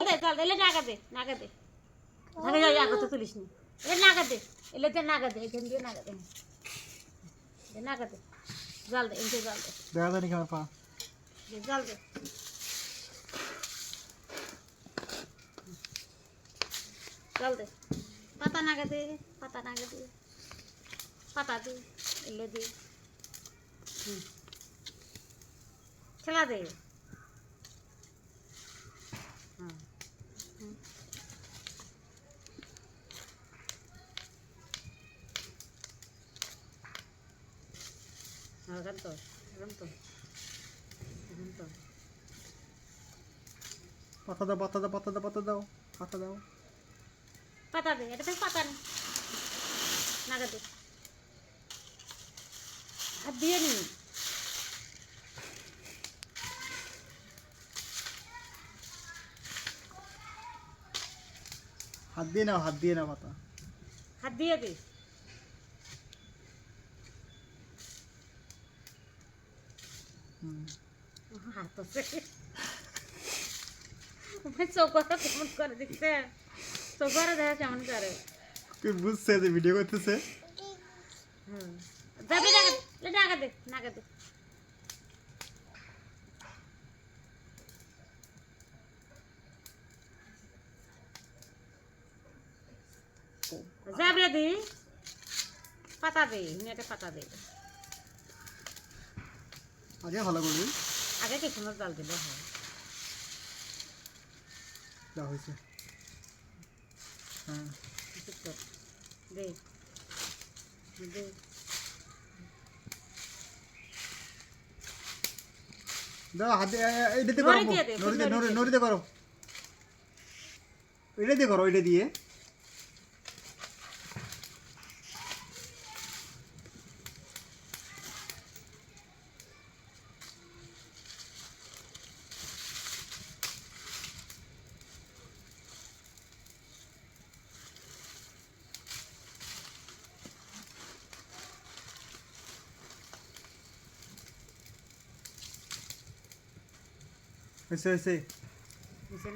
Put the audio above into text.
দে চল এলে নাগা দে নাগা দে। নাগা যাই আগে তো তুলিস নি। এলে নাগা দে এলে দে নাগা দে এখান দিয়ে নাগা দে। দে নাগা দে। জল দে এনকে জল দে। দেখা যায় নাকি আমার পা। দে দে। জল দে। পাতা নাগা দে পাতা নাগা দে। পাতা দে এলে দে। খেলা দে হুম এখন তো এখন তো পাতা দাও পাতা দাও পাতা দাও পাতা দাও পাতা দাও। পাতা দে এটা তো পাতা নাগা দে। হাত দিয়ে নি। হাত দিয়ে নাও হাত দিয়ে নাও পাতা। হাত দিয়ে দে। হাত আছে চৌকটা কেমন করে দেখছে চৌকরা দেখা কেমন করে কি বুঝছে যে ভিডিও করতেছে হুম যাবি নাগা দে নাগা দে নাগা দি পাতা দে নেটে পাতা দে আগে ভালো করবি। আগে কি সুন্দর জাল দিলে হয়? যা হয়েছে। হ্যাঁ। দে। দাও হাত এইটাতে করো এটা দিয়ে করো এটা দিয়ে। হয়েছে হয়েছে